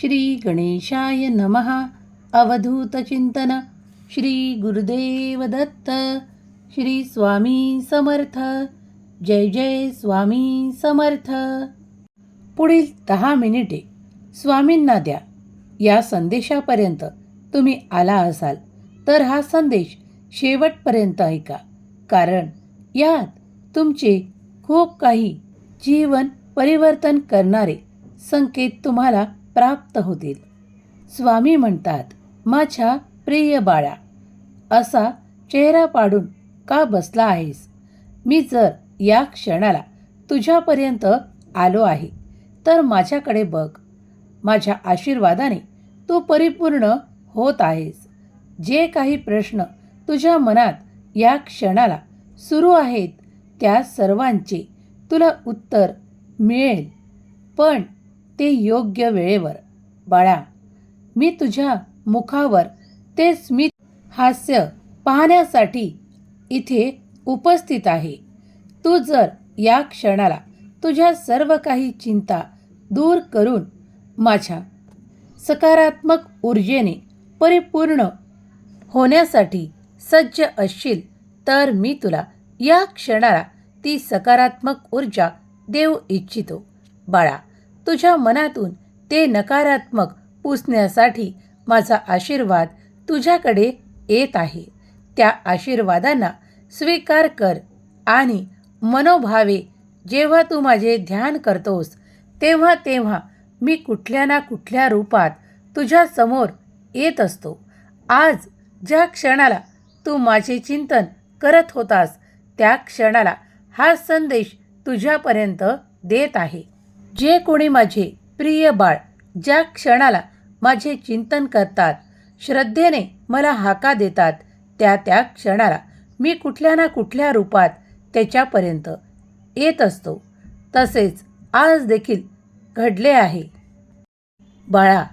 श्री गणेशाय नमः अवधूतचिंतन श्री गुरुदेव दत्त. श्री स्वामी समर्थ. जय जय स्वामी समर्थ. पुढील दहा मिनिटे स्वामींना द्या. या संदेशापर्यंत तुम्ही आला असाल तर हा संदेश शेवटपर्यंत ऐका. कारण यात तुमचे खूप काही जीवन परिवर्तन करणारे संकेत तुम्हाला प्राप्त होतील. स्वामी म्हणतात माझ्या प्रिय बाळा असा चेहरा पाडून का बसला आहेस? मी जर या क्षणाला तुझ्यापर्यंत आलो आहे तर माझ्याकडे बघ. माझ्या आशीर्वादाने तू परिपूर्ण होत आहेस. जे काही प्रश्न तुझ्या मनात या क्षणाला सुरू आहेत त्या सर्वांचे तुला उत्तर मिळेल. पण ते योग्य वेळेवर. बाळा मी तुझ्या मुखावर ते स्मित हास्य पाहण्यासाठी इथे उपस्थित आहे. तू जर या क्षणाला तुझ्या सर्व काही चिंता दूर करून माझ्या सकारात्मक ऊर्जेने परिपूर्ण होण्यासाठी सज्ज असशील तर मी तुला या क्षणाला ती सकारात्मक ऊर्जा देऊ इच्छितो. बाळा तुझ्या मनातून ते नकारात्मक पुसण्यासाठी माझा आशीर्वाद तुझ्याकडे येत आहे. त्या आशीर्वादांना स्वीकार कर आणि मनोभावे जेव्हा तू माझे ध्यान करतोस तेव्हा तेव्हा मी कुठल्या ना कुठल्या रूपात तुझ्यासमोर येत असतो. आज ज्या क्षणाला तू माझे चिंतन करत होतास त्या क्षणाला हा संदेश तुझ्यापर्यंत देत आहे. जे कोणी माझे प्रिय बाळ ज्या क्षणाला माझे चिंतन करतात श्रद्धेने मला हाका देतात त्या त्या क्षणाला मी कुठल्या ना कुठल्या रूपात त्याच्यापर्यंत येत असतो. तसेच आज देखील घडले आहे. बाळा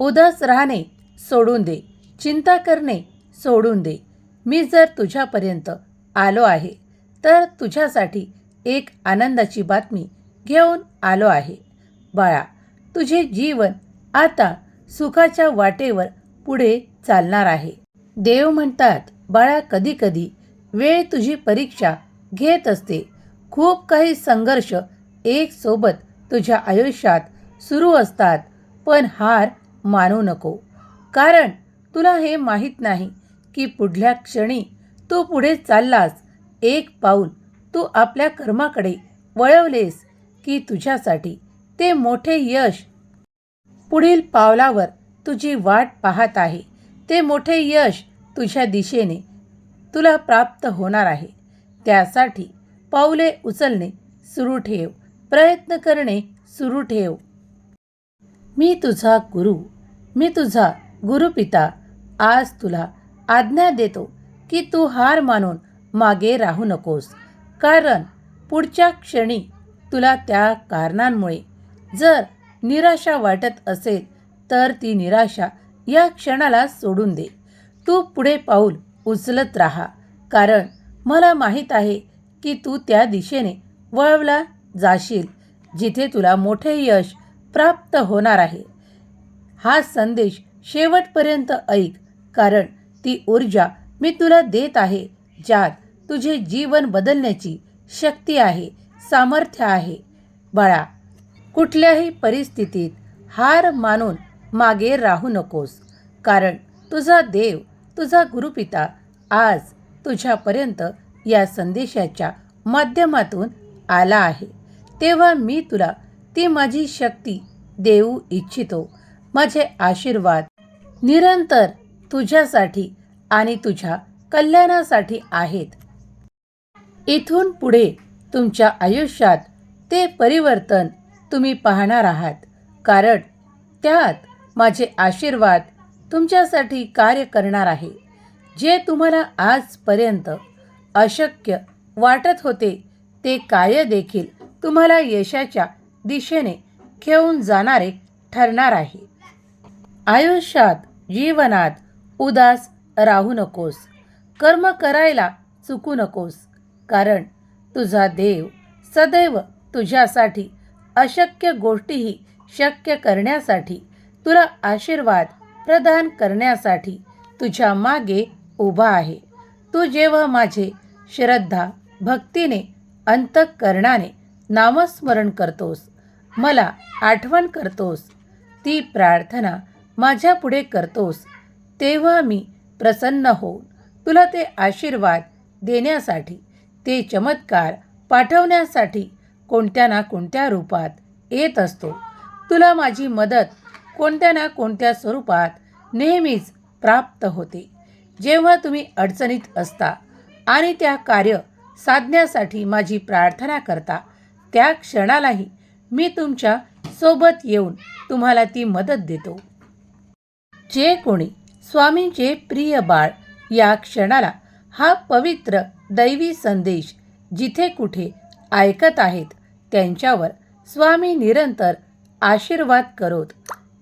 उदास राहणे सोडून दे चिंता करणे सोडून दे. मी जर तुझ्यापर्यंत आलो आहे तर तुझ्यासाठी एक आनंदाची बातमी घेऊन आलो आहे. बाळा तुझे जीवन आता सुखाच्या वाटेवर पुढे चालणार आहे. देव म्हणतात बाळा कधी कधी वेळ तुझी परीक्षा घेत असते. खूप काही संघर्ष एक सोबत तुझ्या आयुष्यात सुरू असतात पण हार मानू नको. कारण तुला हे माहीत नाही की पुढल्या क्षणी तू पुढे चाललास. एक पाऊल तू आपल्या कर्माकडे वळवलेस. की तुझ्यासाठी ते मोठे यश. पुढील पावलावर तुझी वाट पाहत आहे. ते मोठे यश तुझ्या दिशेने तुला प्राप्त होणार आहे. त्यासाठी पावले उचलणे सुरू ठेव. प्रयत्न करणे सुरू ठेव. मी तुझा गुरु. मी तुझा गुरुपिता. आज तुला आज्ञा देतो की तू हार मानून मागे राहू नकोस. कारण पुढच्या क्षणी तुला त्या कारणांमुळे. जर निराशा वाटत असेल तर ती निराशा या क्षणाला सोडून दे. तू पुढे पाऊल उचलत राहा. कारण मला माहीत आहे की तू त्या दिशेने वळवला जाशील जिथे तुला मोठे यश प्राप्त होणार आहे. हा संदेश शेवटपर्यंत ऐक कारण ती ऊर्जा मी तुला देत आहे ज्यात तुझे जीवन बदलण्याची शक्ती आहे. सामर्थ्य आहे. बाळा कुठल्याही परिस्थितीत हार मानून मागे राहू नकोस. कारण तुझा देव तुझा गुरुपिता आज तुझ्यापर्यंत या संदेशाच्या माध्यमातून आला आहे. तेव्हा मी तुला ती माझी शक्ती देऊ इच्छितो. माझे आशीर्वाद निरंतर तुझ्यासाठी आणि तुझ्या कल्याणासाठी आहेत. इथून पुढे तुमच्या आयुष्यात ते परिवर्तन तुम्ही पाहणार आहात. कारण त्यात माझे आशीर्वाद तुमच्यासाठी कार्य करणार आहे जे तुम्हाला आजपर्यंत अशक्य वाटत होते ते कार्य देखील तुम्हाला यशाच्या दिशेने घेऊन जाणारे ठरणार आहे. आयुष्यात जीवनात उदास राहू नकोस कर्म करायला चुकू नकोस कारण तुझा देव सदैव तुझ्यासाठी अशक्य गोष्टीही शक्य करण्यासाठी तुला आशीर्वाद प्रदान करण्यासाठी तुझ्या मागे उभा आहे. तू जेव्हा माझे श्रद्धा भक्तीने अंतःकरणाने नामस्मरण करतोस मला आठवण करतोस ती प्रार्थना माझ्यापुढे करतोस तेव्हा मी प्रसन्न होऊन तुला ते आशीर्वाद देण्यासाठी ते चमत्कार पाठवण्यासाठी कोणत्या ना कोणत्या रूपात येत असतो. तुला माझी मदत कोणत्या ना कोणत्या स्वरूपात नेहमीच प्राप्त होते. जेव्हा तुम्ही अडचणीत असता आणि त्या कार्य साधण्यासाठी माझी प्रार्थना करता त्या क्षणालाही मी तुमच्यासोबत येऊन तुम्हाला ती मदत देतो. जे कोणी स्वामींचे प्रिय बाळ या क्षणाला हा पवित्र दैवी संदेश जिथे कुठे ऐकत आहेत त्यांच्यावर स्वामी निरंतर आशीर्वाद करोत.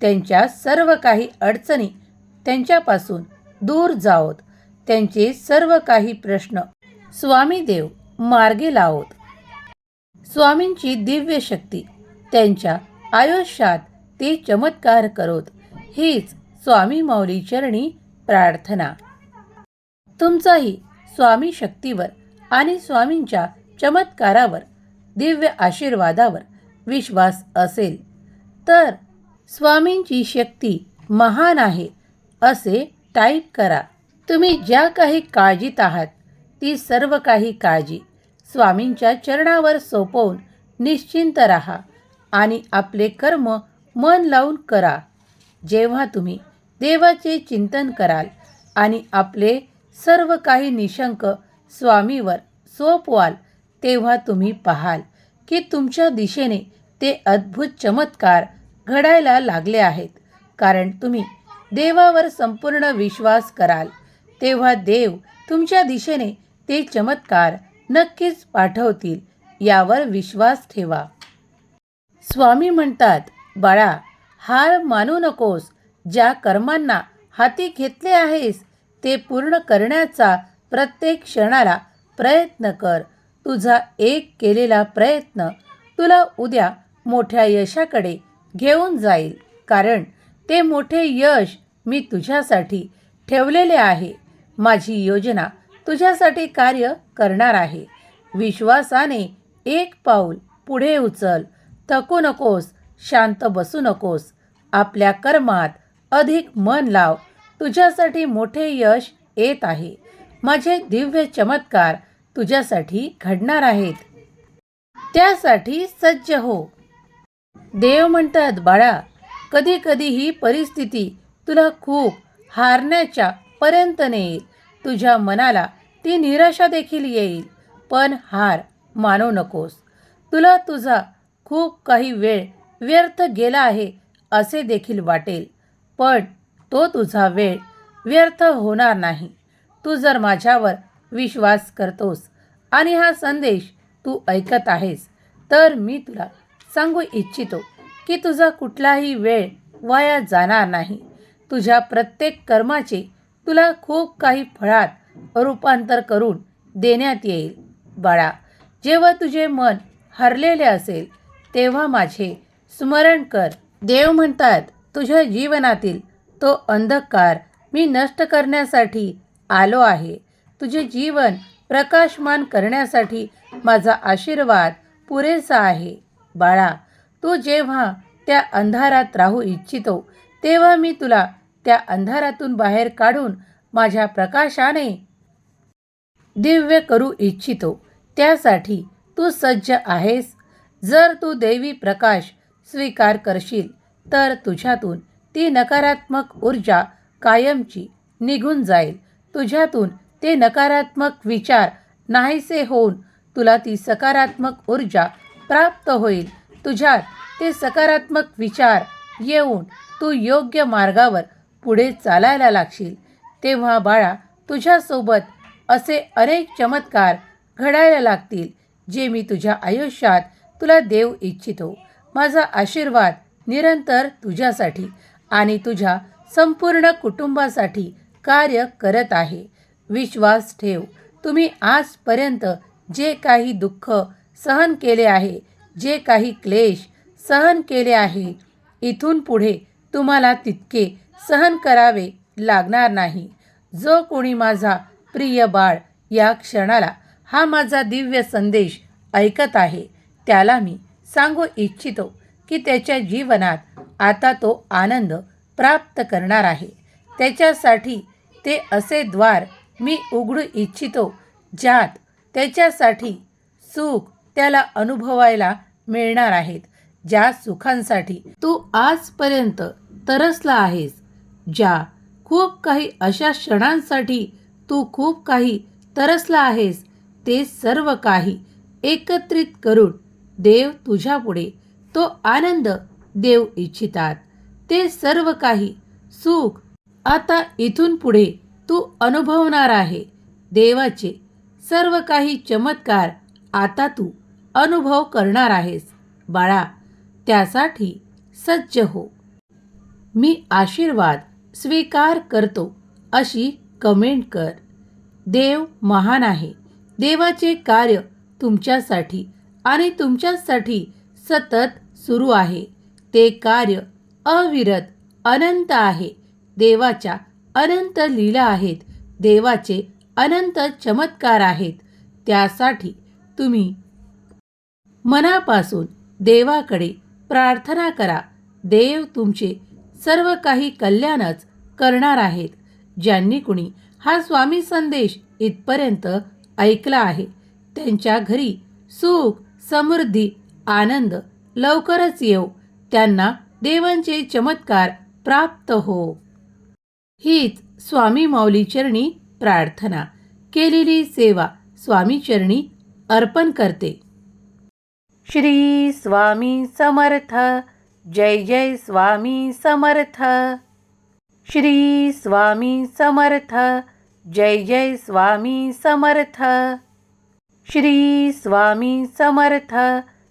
त्यांच्या सर्व काही अडचणी त्यांच्यापासून दूर जावोत. त्यांचे सर्व काही प्रश्न स्वामी देव मार्गी लावोत. स्वामींची दिव्य शक्ती त्यांच्या आयुष्यात ते चमत्कार करोत. हीच स्वामी माऊली चरणी प्रार्थना. तुमचाही स्वामी शक्तीवर आणि स्वामींच्या चमत्कारावर दिव्य आशीर्वादावर विश्वास असेल. तर स्वामींची शक्ती महान आहे असे टाईप करा. तुम्ही ज्या काही काळजीत आहात ती सर्व काही काळजी स्वामींच्या चरणावर सोपवून निश्चिंत राहा आणि आपले कर्म मन लावून करा. जेव्हा तुम्ही देवाचे चिंतन कराल आणि आपले सर्व काही निशंक स्वामीवर सोपवाल. तेव्हा तुम्ही पाहाल की तुमच्या दिशेने ते अद्भुत चमत्कार घडायला लागले आहेत. कारण तुम्ही देवावर संपूर्ण विश्वास कराल. तेव्हा देव तुमच्या दिशेने ते चमत्कार नक्कीच पाठवतील यावर विश्वास ठेवा. स्वामी म्हणतात बाळा हार मानू नकोस. ज्या कर्मांना हाती घेतले आहेस ते पूर्ण करण्याचा प्रत्येक क्षणाला प्रयत्न कर. तुझा एक केलेला प्रयत्न तुला उद्या मोठ्या यशाकडे घेऊन जाईल. कारण ते मोठे यश मी तुझ्यासाठी ठेवलेले आहे. माझी योजना तुझ्यासाठी कार्य करणार आहे. विश्वासाने एक पाऊल पुढे उचल. थकू नकोस शांत बसू नकोस. आपल्या कर्मात अधिक मन लाव. तुझ्यासाठी मोठे यश येत आहे. माझे दिव्य चमत्कार तुझ्यासाठी घडणार आहेत. त्यासाठी सज्ज हो. देव म्हणतात बाळा कधी कधी ही परिस्थिती तुला खूप हारण्याच्या पर्यंत नेईल. तुझ्या मनाला ती निराशा देखील येईल. पण हार मानू नकोस. तुला तुझा खूप काही वेळ व्यर्थ गेला आहे असे देखील वाटेल. पण तो तुझा वेळ व्यर्थ होणार नाही. तू जर माझ्यावर विश्वास करतोस आणि हा संदेश तू ऐकत आहेस तर मी तुला सांगू इच्छितो की तुझा कुठलाही वेळ वाया जाणार नाही. तुझ्या प्रत्येक कर्माचे तुला खूप काही फळात रूपांतर करून देण्यात येईल. बाळा जेव्हा तुझे मन हरलेले असेल तेव्हा माझे स्मरण कर. देव म्हणतात तुझ्या जीवनातील तो अंधकार मी नष्ट करण्यासाठी आलो आहे. तुझे जीवन प्रकाशमान करण्यासाठी माझा आशीर्वाद पुरेसा आहे. बाळा तू जेव्हा त्या अंधारात राहू इच्छितो तेव्हा मी तुला त्या अंधारातून बाहेर काढून माझ्या प्रकाशाने दिव्य करू इच्छितो. त्यासाठी तू सज्ज आहेस. जर तू देवी प्रकाश स्वीकार करशील तर तुझ्यातून ती नकारात्मक ऊर्जा कायमची निघून जाईल. तुझ्यातून ते नकारात्मक विचार नाहीसे होऊन तुला ती सकारात्मक ऊर्जा प्राप्त होईल. तुझ्यात ते सकारात्मक विचार येऊन तू योग्य मार्गावर पुढे चालायला लागशील. तेव्हा बाळा तुझ्यासोबत असे अनेक चमत्कार घडायला लागतील जे मी तुझ्या आयुष्यात तुला देऊ इच्छितो. माझा आशीर्वाद निरंतर तुझ्यासाठी. आणि तुझ्या संपूर्ण कुटुंबासाठी कार्य करत आहे. विश्वास ठेव. तुम्ही आजपर्यंत जे काही दुःख सहन केले आहे जे काही क्लेश सहन केले आहे इथून पुढे तुम्हाला तितके सहन करावे लागणार नाही. जो कोणी माझा प्रिय बाळ या क्षणाला हा माझा दिव्य संदेश ऐकत आहे त्याला मी सांगू इच्छितो की त्याच्या जीवनात आता तो आनंद प्राप्त करणार आहे. त्याच्यासाठी ते असे द्वार मी उघडू इच्छितो ज्यात त्याच्यासाठी सुख त्याला अनुभवायला मिळणार आहेत. ज्या सुखांसाठी तू आजपर्यंत तरसला आहेस ज्या खूप काही अशा क्षणांसाठी तू खूप काही तरसला आहेस ते सर्व काही एकत्रित करून देव तुझ्यापुढे तो आनंद देऊ इच्छितात. ते सर्व काही सुख आता इथून पुढे तू अनुभवणार आहे. देवाचे सर्व काही चमत्कार आता तू अनुभव करणार आहेस. बाळा त्यासाठी सज्ज हो. मी आशीर्वाद स्वीकार करतो अशी कमेंट कर. देव महान आहे. देवाचे कार्य तुमच्यासाठी आणि तुमच्यासाठी सतत सुरू आहे. ते कार्य अविरत अनंत आहे. देवाच्या अनंत लीला आहेत. देवाचे अनंत चमत्कार आहेत. त्यासाठी तुम्ही मनापासून देवाकडे प्रार्थना करा. देव तुमचे सर्व काही कल्याणच करणार आहेत. ज्यांनी कुणी हा स्वामी संदेश इथपर्यंत ऐकला आहे त्यांच्या घरी सुख समृद्धी आनंद लवकरच येऊ त्यांना देवांचे चमत्कार प्राप्त हो. हीच स्वामी माऊलीचरणी प्रार्थना. केलेली सेवा स्वामीचरणी अर्पण करते. श्री स्वामी समर्थ. जय जय स्वामी समर्थ. श्री स्वामी समर्थ. जय जय स्वामी समर्थ. श्री स्वामी समर्थ.